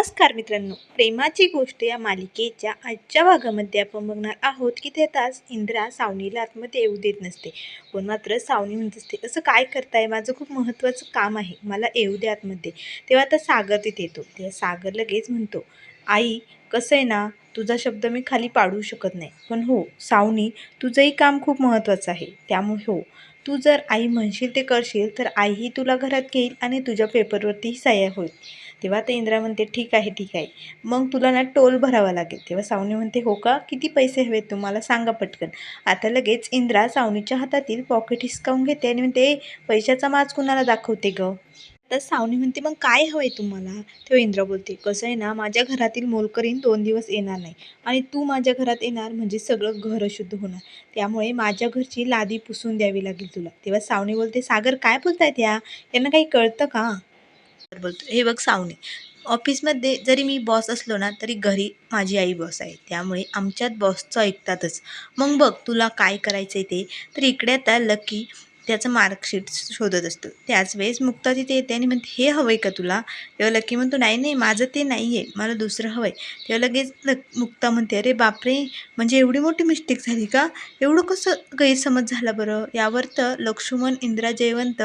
नमस्कार मित्रांनो. प्रेमाची गोष्ट या मालिकेच्या आजच्या भागामध्ये आपण बघणार आहोत की ते तास इंद्रा सावनीला आतमध्ये येऊ देत नसते. पण मात्र सावनी म्हणत असते असं काय करताय? माझं खूप महत्त्वाचं काम आहे. मला येऊ दे आतमध्ये. तेव्हा आता सागर तिथे येतो. तेव्हा सागर लगेच म्हणतो आई कसं आहे ना? तुझा शब्द मी खाली पाडू शकत नाही. पण हो सावनी तुझंही काम खूप महत्त्वाचं आहे. त्यामुळे हो तू जर आई म्हणशील ते करशील तर आईही तुला घरात घेईल आणि तुझ्या पेपरवरतीही सह्या होईल. तेव्हा ते इंद्रा म्हणते ठीक आहे ठीक आहे. मग तुला ना टोल भरावा लागेल. तेव्हा सावनी म्हणते हो का? किती पैसे हवेत तुम्हाला? सांगा पटकन. आता लगेच इंद्रा सावनीच्या हातातील पॉकेट हिसकावून घेते आणि म्हणते पैशाचा माज कुणाला दाखवते ग? तर सावनी म्हणते मग काय हवं आहे तुम्हाला? तेव्हा इंद्रा बोलते कसं आहे ना माझ्या घरातील मोलकरीन दोन दिवस येणार नाही आणि तू माझ्या घरात येणार म्हणजे सगळं घर अशुद्ध होणार. त्यामुळे माझ्या घरची लादी पुसून द्यावी लागेल तुला. तेव्हा सावनी बोलते सागर काय बोलतायत या? यांना काही कळतं का? बोलतो हे बघ सावनी ऑफिसमध्ये जरी मी बॉस असलो ना तरी घरी माझी आई बॉस आहे. त्यामुळे आमच्यात बॉसचं ऐकतातच. मग बघ तुला काय करायचं आहे ते. तर इकडे आता लकी त्याचं मार्कशीट शोधत असतो. त्याच वेळेस मुक्ता तिथे येते आणि म्हणते हे हवं आहे का तुला? तेव्हा लकी म्हणतो नाही नाही माझं ते नाही आहे मला दुसरं हवं आहे तेव्हा लगेच लक मुक्ता म्हणते अरे बापरे म्हणजे एवढी मोठी मिस्टेक झाली का? एवढं कसं गैरसमज झाला बरं? यावर तर लक्ष्मण इंद्रा जयवंत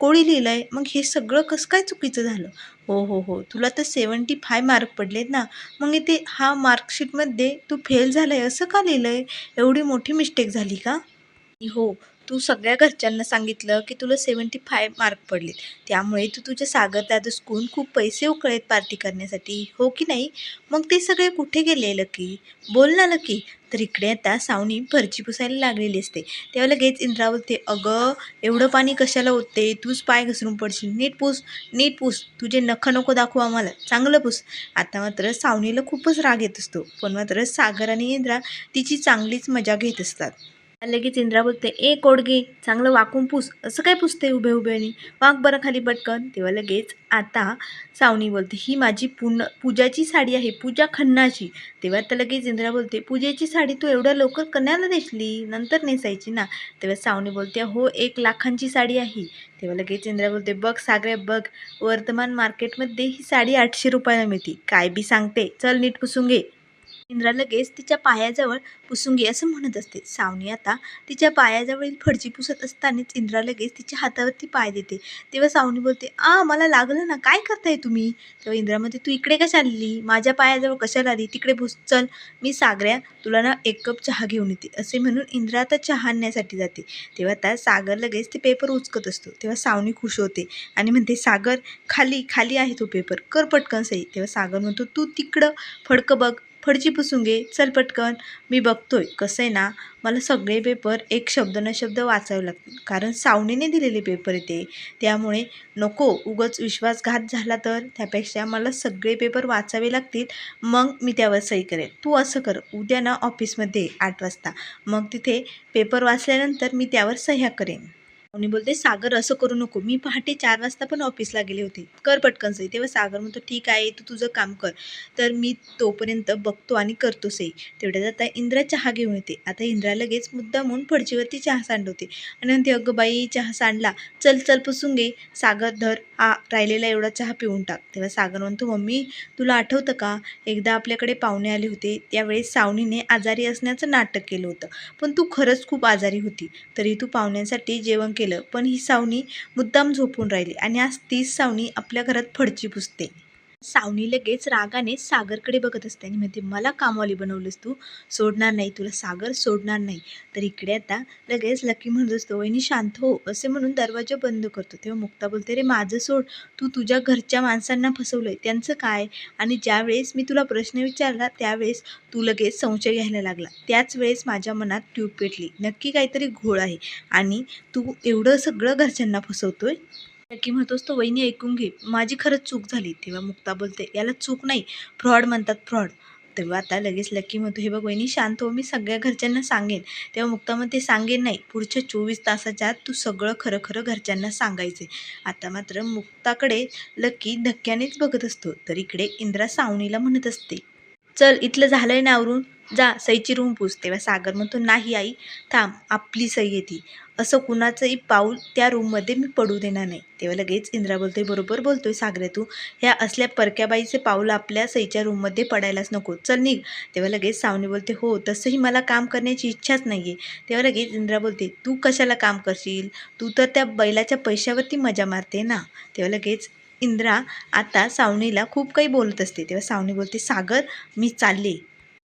कोणी लिहिलं आहे मग हे सगळं कसं काय चुकीचं झालं? हो हो हो. तुला तर सेवन्टी फाय मार्क पडलेत ना. मग इथे हा मार्कशीटमध्ये तू फेल झालं आहे असं का लिहिलं आहे एवढी मोठी मिस्टेक झाली का? हो. तू सगळ्या घरच्यांना सांगितलं की तुला सेवन्टी फाय मार्क पडले त्यामुळे तू तुझ्या सागर दादूसकून खूप पैसे उकळेत पार्टी करण्यासाठी हो की नाही? मग ते सगळे कुठे गेले लकी? बोल ना लकी. तर इकडे आता सावनी भरची पुसायला लागलेली असते. तेव्हा लगेच इंद्रा बोलते अगं एवढं पाणी कशाला ओतते? तूच पाय घसरून पडशील. नीट पूस नीट पूस. तुझे नख नको दाखवू आम्हाला. चांगलं पूस. आता मात्र सावनीला खूपच राग येत असतो. पण मात्र सागर आणि इंद्रा तिची चांगलीच मजा घेत असतात. लगेच इंद्रा बोलते ए कोडगे चांगलं वाकून पुस असं काय पुसते उभे उभ्याने? वाक बरं खाली पटकन. तेव्हा लगेच आता सावनी बोलते ही माझी पूर्ण पूजाची साडी आहे पूजा खन्नाची. तेव्हा तर लगेच इंद्रा बोलते पूजेची साडी तू एवढ्या लवकर कण्याला नेसली? नंतर नेसायची ना. तेव्हा सावनी बोलते हो एक लाखांची साडी आहे. तेव्हा लगेच इंद्रा बोलते बघ सागरे बघ वर्तमान मार्केटमध्ये ही साडी आठशे रुपयाला मिळते. काय बी सांगते चल नीट पुसून घे. इंद्रा लगेच तिच्या पायाजवळ पुसूंगी असं म्हणत असते. सावनी आता तिच्या पायाजवळील फडची पुसत असतानाच इंद्रा लगेच तिच्या हातावरती पाय देते. तेव्हा सावनी बोलते आ मला लागलं ना काय करताय तुम्ही? तेव्हा इंद्रा म्हणते तू इकडे कशा आलेली माझ्या पायाजवळ कशाला आली? तिकडे पुस चल. मी सागऱ्या तुला ना एक कप चहा घेऊन येते. असे म्हणून इंद्रा आता चहा आणण्यासाठी जाते. तेव्हा त्या सागर लगेच ते पेपर उचकत असतो. तेव्हा सावनी खुश होते आणि म्हणते सागर खाली खाली आहे तो पेपर. कर पटकन सही तेव्हा सागर म्हणतो तू तिकडं फडकं बघ. फडची पुसून घे चल पटकन मी बघतोय. कसं आहे ना मला सगळे पेपर एक शब्द न शब्द वाचावे लागतील. कारण सावणीने दिलेले पेपर येते त्यामुळे नको उगच विश्वासघात झाला तर. त्यापेक्षा मला सगळे पेपर वाचावे लागतील. मग मी त्यावर सही करेन तू असं कर. उद्या ना ऑफिसमध्ये आठ वाजता. मग तिथे पेपर वाचल्यानंतर मी त्यावर सह्या करेन. आणि बोलते सागर असं करू नको. मी पहाटे चार वाजता पण ऑफिसला गेले होते. कर पटकन सही तेव्हा सागर म्हणतो ठीक आहे तू तुझं काम कर. तर मी तोपर्यंत बघतो आणि करतो सही तेवढ्यात आता इंद्रा चहा घेऊन येते. आता इंद्रा लगेच मुद्दामून फडचीवरती चहा सांडवते. आणि म्हणते अगं बाई चहा सांडला. चल चल पुसून घे. सागर धर. आ राहिलेला एवढा चहा पिऊन टाक. तेव्हा सागर म्हणतो मम्मी तुला आठवतं का? एकदा आपल्याकडे पाहुणे आले होते. त्यावेळेस सावनीने आजारी असण्याचं नाटक केलं होतं. पण तू खरंच खूप आजारी होती. तरी तू पाहुण्यांसाठी जेवण केलं. पण ही सावनी मुद्दाम झोपून राहिली आणि आज तीच सावनी आपल्या घरात फडची पुसते. सावनी लगेच रागाने सागरकडे बघत असते आणि म्हणते मला कामवाली बनवलंस तू? सोडणार नाही तुला सागर सोडणार नाही. तर इकडे आता लगेच लकी म्हणत असतो वहिनी शांत हो असे म्हणून दरवाजा बंद करतो. तेव्हा मुक्ता बोलते रे माझं सोड तू तुझ्या घरच्या माणसांना फसवलंय त्यांचं काय? आणि ज्यावेळेस मी तुला प्रश्न विचारला त्यावेळेस तू लगेच संशय घ्यायला लागला. त्याच वेळेस माझ्या मनात ट्यूब पेटली. नक्की काहीतरी घोळ आहे. आणि तू एवढं सगळं घरच्यांना फसवतोय? की म्हणतोस तो वहिनी ऐकून घे. माझी खरंच चूक झाली. तेव्हा मुक्ता बोलते याला चूक नाही फ्रॉड म्हणतात फ्रॉड. तेव्हा आता लगेच लकी म्हणतो हे बघ वहिनी शांत हो मी सगळ्या घरच्यांना सांगेन. तेव्हा मुक्ता म्हणते सांगेन नाही पुढच्या चोवीस तासाच्या आत तू सगळं खरं खरं घरच्यांना सांगायचे आता मात्र मुक्ताकडे लकी धक्क्यानेच बघत असतो. तर इकडे इंद्रा सावनीला म्हणत असते चल इथलं झालंय ना आवरून? जा सईची रूम पूज तेव्हा सागर म्हणतो नाही आई थांब आपली सई येते असं कुणाचंही पाऊल त्या रूममध्ये मी पडू देणार नाही. तेव्हा लगेच इंद्रा बोलतोय बरोबर बोलतोय सागरे तू. ह्या असल्या परक्याबाईचे पाऊल आपल्या सईच्या रूममध्ये पडायलाच नको. चल निघ. तेव्हा लगेच सावनी बोलते हो तसंही मला काम करण्याची इच्छाच नाही आहे तेव्हा लगेच इंद्रा बोलते तू कशाला काम करशील? तू तर त्या बैलाच्या पैशावरती मजा मारते ना. तेव्हा लगेच इंद्रा आता सावनीला खूप काही बोलत असते. तेव्हा सावनी बोलते सागर मी चालले.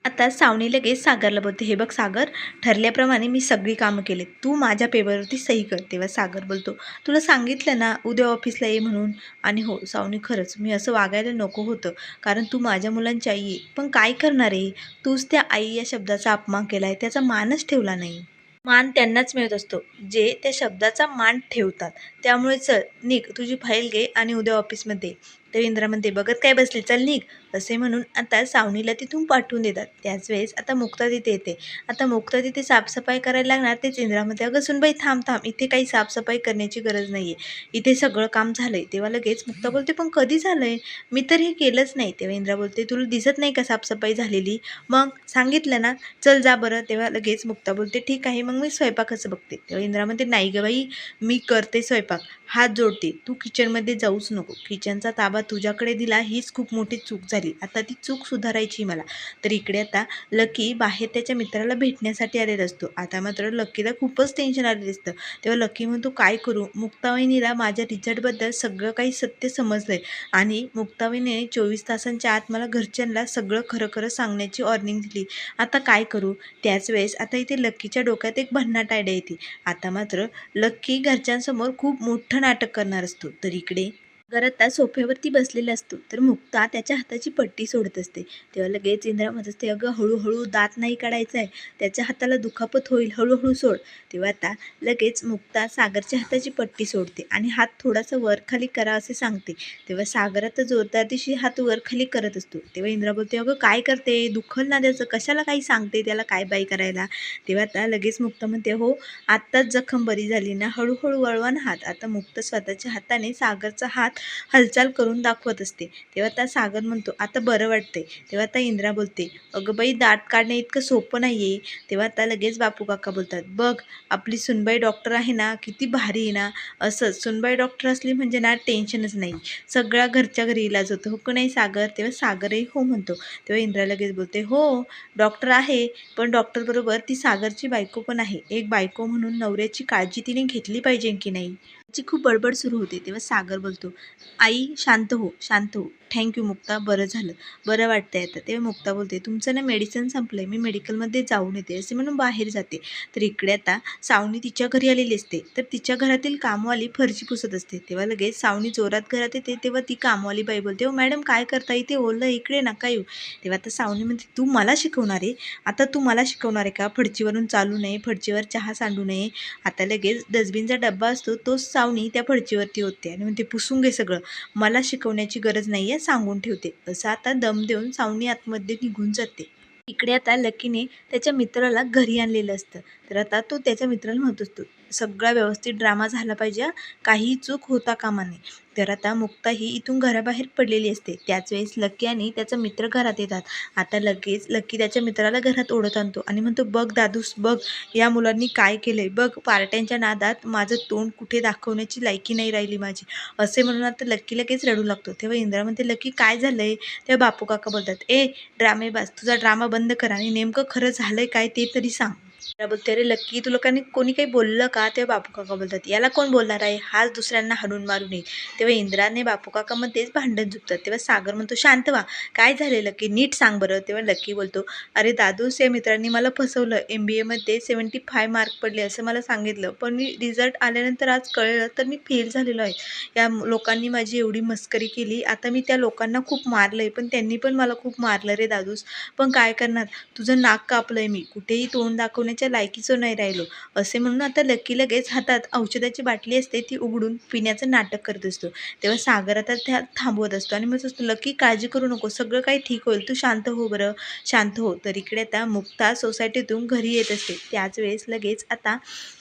आता सावनी लगेच सागरला बोलते हे बघ सागर ठरल्याप्रमाणे मी सगळी कामं केली तू माझ्या पेपरवरती सही कर. तेव्हा सागर बोलतो तुला सांगितलं ना उद्या ऑफिसला ये म्हणून. आणि हो सावनी खरंच मी असं वागायला नको होतं कारण तू माझ्या मुलांची आई आहे. पण काय करणार आहे? तूच त्या आई या शब्दाचा अपमान केला आहे त्याचा मानच ठेवला नाही. मान त्यांनाच मिळत असतो जे त्या शब्दाचा मान ठेवतात. त्यामुळे चल निक तुझी फाईल घे आणि उद्या ऑफिसमध्ये तर इंद्रामध्ये इंद्रा म्हणते बघत काय बसली? चल निघ. असे म्हणून आता सावनीला तिथून पाठवून देतात. त्याच वेळेस आता मुक्ता तिथे येते. आता मुक्ता तिथे साफसफाई करायला लागणार. तेच इंद्रामध्ये अगं सुनबाई थांब थांब. इथे काही साफसफाई करण्याची गरज नाही आहे इथे सगळं काम झालं आहे तेव्हा लगेच मुक्ता बोलते पण कधी झालं आहे मी तर हे केलंच नाही. तेव्हा इंद्रा बोलते तुला दिसत नाही का साफसफाई झालेली? मग सांगितलं ना. चल जा बरं. तेव्हा लगेच मुक्ता बोलते ठीक आहे. मग मी स्वयंपाकाचं बघते. तेव्हा इंद्रा म्हणते नाही गं बाई. मी करते स्वयंपाक. हात जोडते. तू किचनमध्ये जाऊच नको. किचनचा ताबा तुझ्याकडे दिला हीच खूप मोठी चूक झाली. आता ती चूक सुधारायची मला. तर इकडे आता लकी बाहेर त्याच्या मित्राला भेटण्यासाठी आलेला असतो. आता मात्र लकीला खूपच टेन्शन आलेलं असतं. तेव्हा लकी म्हणतो काय करू? मुक्तावहिनीला माझ्या रिझल्टबद्दल सगळं काही सत्य समजलं आहे आणि मुक्तावहिनीने चोवीस तासांच्या आत मला घरच्यांना सगळं खरं खरं सांगण्याची वॉर्निंग दिली. आता काय करू? त्याच वेळेस आता इथे लक्कीच्या डोक्यात एक भन्नाट आयडिया येते. आता मात्र लक्की घरच्यांसमोर खूप मोठं नाटक करणार असतो. तर इकडे आता सोफ्यावरती बसलेला असतो. तर मुक्ता त्याच्या हाताची पट्टी सोडत असते. तेव्हा लगेच इंद्रा म्हणत असते अगं हळूहळू दात नाही काढायचा आहे त्याच्या हाताला दुखापत होईल. हळूहळू सोड. तेव्हा आता लगेच मुक्ता सागरच्या हाताची पट्टी सोडते आणि हात थोडासा वर खाली करा असे सांगते. तेव्हा सागर आता जोरदार दिशी हात वर खाली करत असतो. तेव्हा इंद्रा बोलते अगं काय करते? दुखल ना त्याचं. कशाला काही सांगते त्याला? काय बाई करायला? तेव्हा आता लगेच मुक्ता म्हणते हो आत्ताच जखम बरी झाली ना. हळूहळू वळवा ना हात. आता मुक्त स्वतःच्या हाताने सागरचा हात हालचाल करून दाखवत असते. तेव्हा त्या सागर म्हणतो आता बरं वाटते तेव्हा त्या इंद्रा बोलते अगं बाई दात काढणे इतकं सोपं नाही आहे तेव्हा त्या लगेच बापू काका बोलतात बघ आपली सुनबाई डॉक्टर आहे ना किती भारी आहे ना. असंच सुनबाई डॉक्टर असली म्हणजे ना टेन्शनच नाही. सगळ्या घरच्या घरी इलाज होतो हो का नाही सागर? तेव्हा सागरही हो म्हणतो. तेव्हा इंद्रा लगेच बोलते हो डॉक्टर आहे पण डॉक्टरबरोबर ती सागरची बायको पण आहे. एक बायको म्हणून नवऱ्याची काळजी तिने घेतली पाहिजे की नाही? ची खूप बडबड सुरू होते तेव्हा सागर बोलतो आई शांत हो शांत हो. Thank you Mukta. बरं झालं. बरं वाटतं आहे आता. तेव्हा मुक्ता बोलते तुमचं ना मेडिसिन संपलं आहे मी मेडिकलमध्ये जाऊन येते. असे म्हणून बाहेर जाते. तर इकडे आता सावनी तिच्या घरी आलेली असते. तर तिच्या घरातील कामवाली फरशी पुसत असते. तेव्हा लगेच सावनी जोरात घरात येते. तेव्हा ती कामवाली बाई बोलते हो मॅडम काय करता इथे? ओलं इकडे नका येऊ. तेव्हा आता सावनी म्हणते तू मला शिकवणार आहे? आता तू मला शिकवणार आहे का? फडचीवरून चालू नये फडचीवर चहा सांडू नये. आता लगेच डस्टबिनचा डब्बा असतो. तोच सावनी त्या फडचीवरती होते आणि म्हणते पुसून घे सगळं. मला शिकवण्याची गरज नाही आहे सांगून ठेवते. असं आता दम देऊन सावनी आतमध्ये निघून जाते. इकडे आता लकीने त्याच्या मित्राला घरी आणलेलं असतं. तर आता तो त्याच्या मित्राला म्हणत असतो सगळा व्यवस्थित ड्रामा झाला पाहिजे हा. काहीही चूक होता कामा नये. तर आता मुक्ता ही इथून घराबाहेर पडलेली असते. त्याच वेळेस लकी आणि त्याचा मित्र घरात येतात. आता लगेच लकी त्याच्या मित्राला घरात ओढत आणतो आणि म्हणतो बघ दादूस बघ या मुलांनी काय केलंय. बघ पार्ट्यांच्या नादात माझं तोंड कुठे दाखवण्याची लायकी नाही राहिली माझी. असे म्हणून आता लकी लगेच रडू लागतो. तेव्हा इंद्रा म्हणते लकी काय झालंय? तेव्हा बापू काका बोलतात ए ड्रामेबाज तुझा ड्रामा बंद कर आणि नेमकं खरं झालंय काय ते तरी सांग. बोलते अरे लक्की तू लोकांनी कोणी काही बोललं का? तेव्हा बापू काका बोलतात याला कोण बोलणार आहे? हाच दुसऱ्यांना हाणून मारू नये तेव्हा इंद्राने बापू काकामध्येच भांडण झुकतात तेव्हा सागर म्हणतो शांत व्हा. काय झाले लकी? नीट सांग बरं. तेव्हा लकी बोलतो अरे दादूस या मित्रांनी मला फसवलं. एम बी एमध्ये सेवन्टी फाय मार्क पडले असं मला सांगितलं. पण मी रिझल्ट आल्यानंतर आज कळलं तर मी फेल झालेलो आहे. या लोकांनी माझी एवढी मस्करी केली. आता मी त्या लोकांना खूप मारलं आहे पण त्यांनी पण मला खूप मारलं रे दादूस. पण काय करणार? तुझं नाक कापलं आहे मी. कुठेही तोंड दाखवण्याच्या लायकीचं नाही राहिलो. असे म्हणून आता लकी लगेच हातात औषधाची बाटली असते ती उघडून पिण्याचं नाटक करत असतो. तेव्हा सागर आता त्या थांबवत असतो आणि मग असतो लकी काळजी करू नको सगळं काही ठीक होईल तू शांत हो बरं. शांत हो. तर इकडे आता मुक्ता सोसायटीतून घरी येत असते. त्याच वेळेस लगेच आता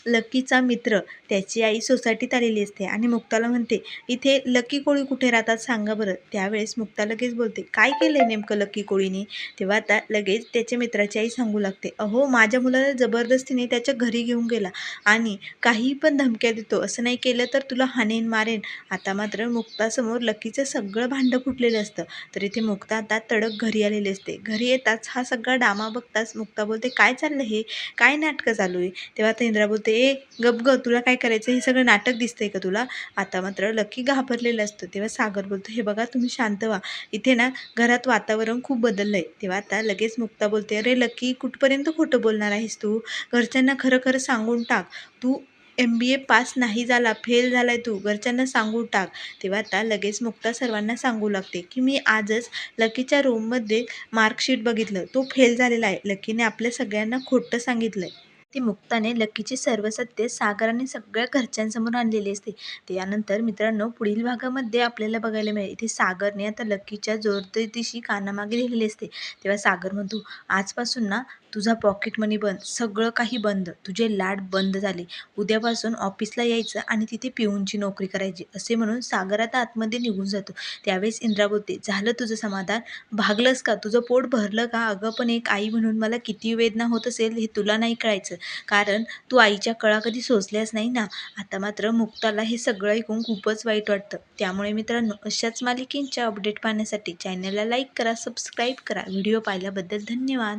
लकीचा मित्र त्याची आई सोसायटीत आलेली असते आणि मुक्ताला म्हणते इथे लकी कोळी कुठे राहतात सांगा बरं. त्यावेळेस मुक्ता लगेच बोलते काय केलं आहे नेमकं लकी कोळीने? तेव्हा आता लगेच त्याच्या मित्राची आई सांगू लागते अहो माझ्या मुलाला जबरदस्तीने त्याच्या घरी घेऊन गेला. आणि काही पण धमक्या देतो असं नाही केलं तर तुला हानेन मारेन. आता मात्र मुक्तासमोर लकीचं सगळं भांडं फुटलेलं असतं. तर इथे मुक्ता आता तडक घरी आलेली असते. घरी येताच हा सगळा डामा बघताच मुक्ता बोलते काय चाललं हे? काय नाटकं चालू आहे? तेव्हा आता इंद्रा बोलते ए गप ग तुला काय करायचं? हे सगळं नाटक दिसतंय का तुला? आता मात्र लकी घाबरलेलं असतं. तेव्हा सागर बोलतो हे बघा तुम्ही शांत व्हा. इथे ना घरात वातावरण खूप बदललं आहे तेव्हा आता लगेच मुक्ता बोलते अरे लकी कुठपर्यंत खोटं बोलणार आहेस तू? घरच्यांना खरं खरं सांगून टाक. तू एम बी ए पास नाही झाला फेल झाला आहे तू घरच्यांना सांगून टाक. तेव्हा आता लगेच मुक्ता सर्वांना सांगू लागते की मी आजच लकीच्या रूममध्ये मार्कशीट बघितलं. तो फेल झालेला आहे. लकीने आपल्या सगळ्यांना खोटं सांगितलं आहे ती मुक्ताने लकीची सर्व सत्य सागराने सगळ्या घरच्यांसमोर आणलेली असते. त्यानंतर मित्रांनो पुढील भागामध्ये आपल्याला बघायला मिळेल. इथे सागरने आता लकीच्या जोरदिशी कानामागे लिहिलेली असते. तेव्हा सागर म्हणतो आजपासून ना तुझा पॉकेट मनी बंद सगळं काही बंद. तुझे लाड बंद झाले. उद्यापासून ऑफिसला यायचं आणि तिथे पिऊनची नोकरी करायची असे म्हणून सागर आता आतमध्ये निघून जातो. त्यावेळेस इंद्रा बोलते झालं तुझं समाधान? भागलंस का? तुझं पोट भरलं का? अगं पण एक आई म्हणून मला किती वेदना होत असेल हे तुला नाही कळायचं. कारण तू आईच्या कळा कधी सोचल्यास नाही ना? आता मात्र मुक्ताला हे सगळं ऐकून खूपच वाईट वाटतं. त्यामुळे मित्रांनो अशाच मालिकेंच्या अपडेट पाहण्यासाठी चॅनलला लाईक करा सबस्क्राईब करा. व्हिडिओ पाहिल्याबद्दल धन्यवाद.